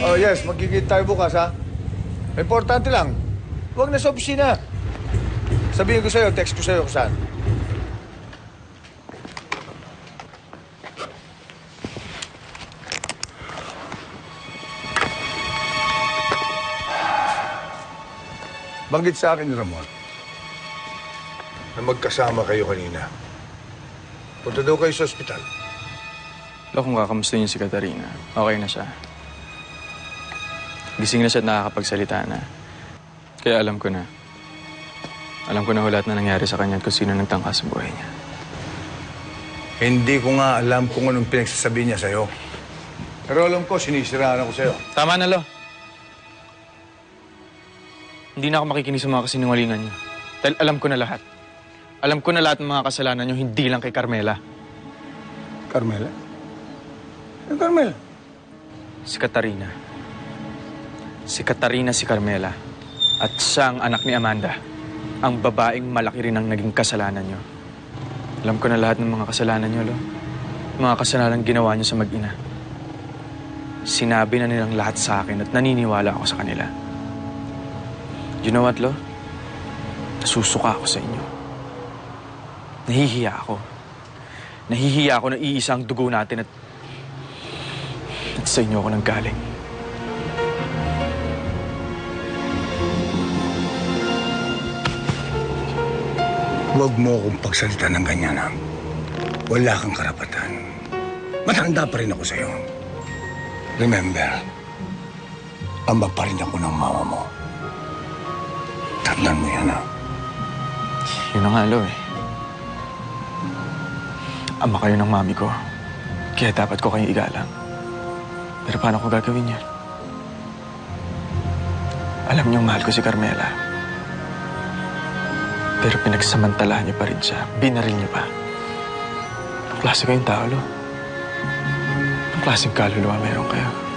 Oh, yes. Magkikita tayo bukas, ha? Importante lang. Huwag na sa opisina. Sabihin ko sa'yo, text ko sa'yo kung saan. Banggit sa akin ni Ramon na magkasama kayo kanina. Punta daw kayo sa ospital. Lo, kung kakamusta niyo si Katarina, okay na siya. Gising na siya at nakakapagsalita na. Kaya alam ko na. Alam ko na lahat na nangyari sa kanya at kung sino nagtangka sa buhay niya. Hindi ko nga alam kung anong pinagsasabi niya sa'yo. Pero alam ko, sinisiraan ako sa'yo. Tama na, Lo. Hindi na ako makikinig sa mga kasinungalingan niyo. Dahil alam ko na lahat. Alam ko na lahat ng mga kasalanan niyo, hindi lang kay Carmela. Carmela? Yung Carmela? Si Katarina. Si Katarina si Carmela. At siya ang anak ni Amanda. Ang babaeng malaki rin ang naging kasalanan niyo. Alam ko na lahat ng mga kasalanan niyo, Lo. Mga kasalanan ginawa niyo sa mag-ina. Sinabi na nilang lahat sa akin at naniniwala ako sa kanila. You know what, Lo? Nasusuka ako sa inyo. Nahihiya ako. Nahihiya ako na iisa ang dugo natin at at sa inyo ako nang galing. Huwag mo akong pagsalita ng ganyan, ha? Wala kang karapatan. Matanda pa rin ako sa'yo. Remember, ama pa rin ako ng mama mo. Tandaan mo yan, ha? Yun na nga, eh. Ama kayo ng mami ko. Kaya dapat ko kayong igalang. Pero paano ko gagawin yan? Alam niyong mahal ko si Carmela. Pero pinagsamantalahan niyo pa rin siya. Binaril niyo pa. Ang klase kayong tao, Lo. Ang klaseng kaluluwa meron kayo.